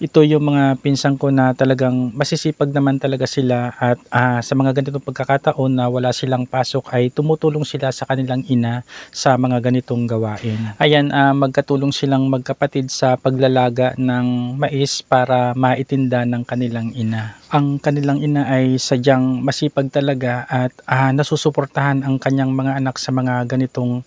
ito yung mga pinsan ko na talagang masisipag naman talaga sila at ah, sa mga ganitong pagkakataon na wala silang pasok ay tumutulong sila sa kanilang ina sa mga ganitong gawain. Ayan, ah, magkatulong silang magkapatid sa paglalaga ng mais para maitinda ng kanilang ina. Ang kanilang ina ay sadyang masipag talaga at ah, nasusuportahan ang kanyang mga anak sa mga ganitong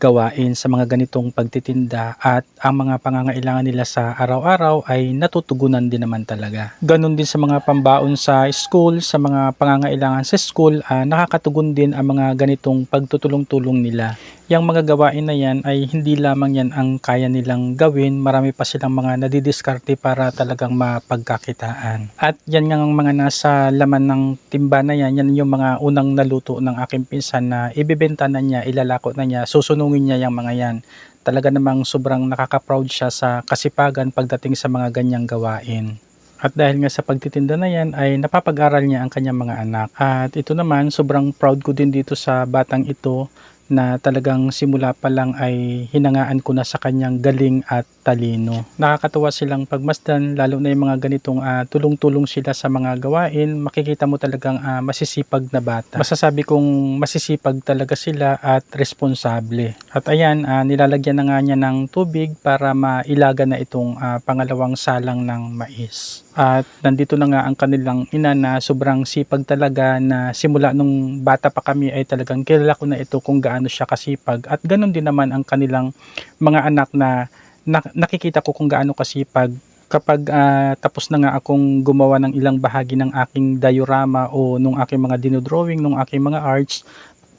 gawain sa mga ganitong pagtitinda at ang mga pangangailangan nila sa araw-araw ay natutugunan din naman talaga. Ganon din sa mga pambaon sa school, sa mga pangangailangan sa school, ah, nakakatugon din ang mga ganitong pagtutulong-tulong nila. Yang mga gawain na yan ay hindi lamang yan ang kaya nilang gawin, marami pa silang mga nadidiskarte para talagang mapagkakitaan. At yan nga ang mga nasa laman ng timba na yan, yan yung mga unang naluto ng aking pinsan na ibibenta na niya, ilalako na niya, susunungin niya yung mga yan. Talaga namang sobrang nakaka-proud siya sa kasipagan pagdating sa mga ganyang gawain. At dahil nga sa pagtitinda na yan ay napapag-aral niya ang kanyang mga anak. At ito naman sobrang proud ko din dito sa batang ito na talagang simula pa lang ay hinangaan ko na sa kanyang galing at talino. Nakakatuwa silang pagmasdan lalo na yung mga ganitong ah, tulong-tulong sila sa mga gawain. Makikita mo talagang ah, masisipag na bata. Masasabi kong masisipag talaga sila at responsable. At ayan, ah, nilalagyan na nga niya ng tubig para mailaga na itong ah, pangalawang salang ng mais. At nandito na nga ang kanilang ina na sobrang sipag talaga na simula nung bata pa kami ay talagang kilala ko na ito kung gaano siya kasipag. At ganun din naman ang kanilang mga anak na nak- nakikita ko kung gaano kasipag kapag ah, tapos na nga akong gumawa ng ilang bahagi ng aking diorama o nung aking mga dinodrawing, nung aking mga arts,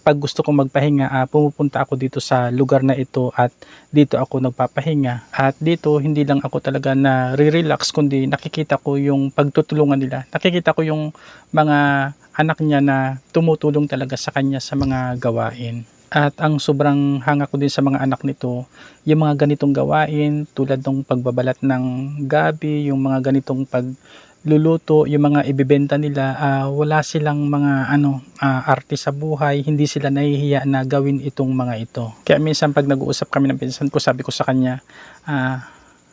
pag gusto kong magpahinga, ah, pumupunta ako dito sa lugar na ito at dito ako nagpapahinga. At dito, hindi lang ako talaga na re-relax, kundi nakikita ko yung pagtutulungan nila. Nakikita ko yung mga anak niya na tumutulong talaga sa kanya sa mga gawain. At ang sobrang hanga ko din sa mga anak nito, yung mga ganitong gawain tulad ng pagbabalat ng gabi, yung mga ganitong pagluluto, yung mga ibibenta nila, ah, wala silang mga ano, ah, arte sa buhay, hindi sila nahihiya na gawin itong mga ito. Kaya minsan pag nag-uusap kami ng pinsan ko, sabi ko sa kanya, ah,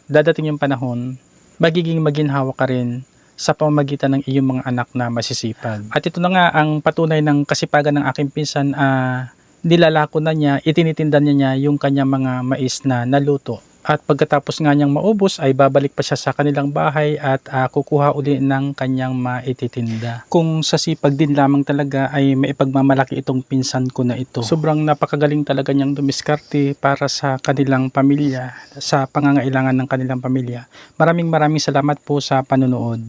dadating yung panahon, magiging maginhawa ka rin sa pamamagitan ng iyong mga anak na masisipag. At ito na nga ang patunay ng kasipagan ng aking pinsan, ah, nilalako na niya, itinitinda niya niya yung kanyang mga mais na naluto. At pagkatapos nga niyang maubos ay babalik pa siya sa kanilang bahay at ah, kukuha uli ng kanyang maititinda. Kung sa sipag din lamang talaga ay maipagmamalaki itong pinsan ko na ito. Sobrang napakagaling talaga niyang dumiskarte para sa kanilang pamilya, sa pangangailangan ng kanilang pamilya. Maraming maraming salamat po sa panonood.